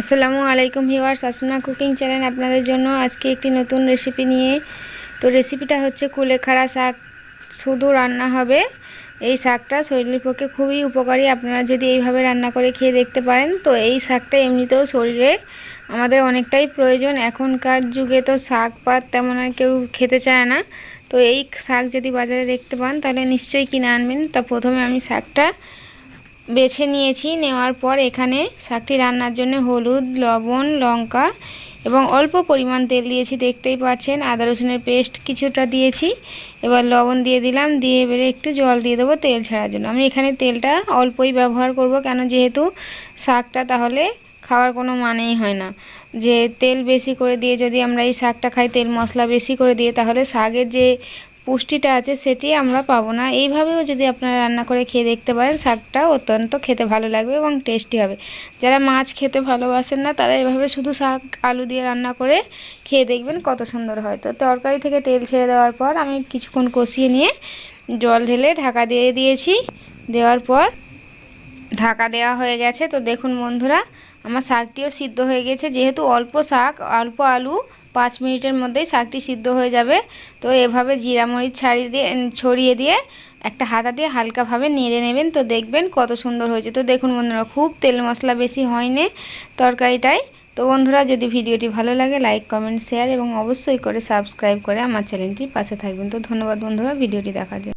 আসসালামু আলাইকুম viewers, Asma cooking channel আপনাদের জন্য আজকে একটি নতুন রেসিপি নিয়ে। তো রেসিপিটা হচ্ছে কুলেখাড়া শাক, শুধু রান্না হবে। এই শাকটা শরীরের পক্ষে খুবই উপকারী, আপনারা যদি এইভাবে রান্না করে খেয়ে দেখতে পারেন, তো এই শাকটা এমনিতেও শরীরে আমাদের অনেকটাই প্রয়োজন। এখনকার যুগে তো শাক পাত তেমন আর কেউ খেতে চায় না। তো এই শাক যদি বাজারে দেখতে পান, তাহলে নিশ্চয়ই কিনে আনবেন। তা প্রথমে আমি শাকটা বেছে নিয়েছি। নেওয়ার পর এখানে শাকটি রান্নার জন্য হলুদ, লবণ, লঙ্কা এবং অল্প পরিমাণ তেল দিয়েছি। দেখতেই পাচ্ছেন, আদা রসুনের পেস্ট কিছুটা দিয়েছি। এবার লবণ দিয়ে দিলাম, দিয়ে এবারে একটু জল দিয়ে দেবো তেল ছাড়ার জন্য। আমি এখানে তেলটা অল্পই ব্যবহার করব, কেন যেহেতু শাকটা তাহলে খাওয়ার কোনো মানেই হয় না। যে তেল বেশি করে দিয়ে যদি আমরা এই শাকটা খাই, তেল মশলা বেশি করে দিয়ে, তাহলে শাকের যে পুষ্টিটা আছে সেটি আমরা পাবো না। এইভাবেও যদি আপনারা রান্না করে খেয়ে দেখতে পারেন শাকটা অত্যন্ত খেতে ভালো লাগবে এবং টেস্টি হবে। যারা মাছ খেতে ভালোবাসেন না, তারা এভাবে শুধু শাক, আলু দিয়ে রান্না করে খেয়ে দেখবেন কত সুন্দর হয়। তো তরকারি থেকে তেল ছেড়ে দেওয়ার পর আমি কিছুক্ষণ কষিয়ে নিয়ে জল ঢেলে ঢাকা দিয়ে দিয়েছি। দেওয়ার পর ঢাকা দেওয়া হয়ে গেছে। তো দেখুন বন্ধুরা, আমার শাকটিও সিদ্ধ হয়ে গেছে। যেহেতু অল্প শাক, অল্প আলু, পাঁচ মিনিটের মধ্যেই শাকটি সিদ্ধ হয়ে যাবে। তো এভাবে জিরা মরিচ ছাড়িয়ে দিয়ে ছড়িয়ে দিয়ে একটা হাতা দিয়ে হালকাভাবে নেড়ে নেবেন। তো দেখবেন কত সুন্দর হয়েছে। তো দেখুন বন্ধুরা, খুব তেল মশলা বেশি হয়নি তরকারিটাই তো বন্ধুরা, যদি ভিডিওটি ভালো লাগে, লাইক, কমেন্ট, শেয়ার এবং অবশ্যই করে সাবস্ক্রাইব করে আমার চ্যানেলটির পাশে থাকবেন। তো ধন্যবাদ বন্ধুরা ভিডিওটি দেখার জন্য।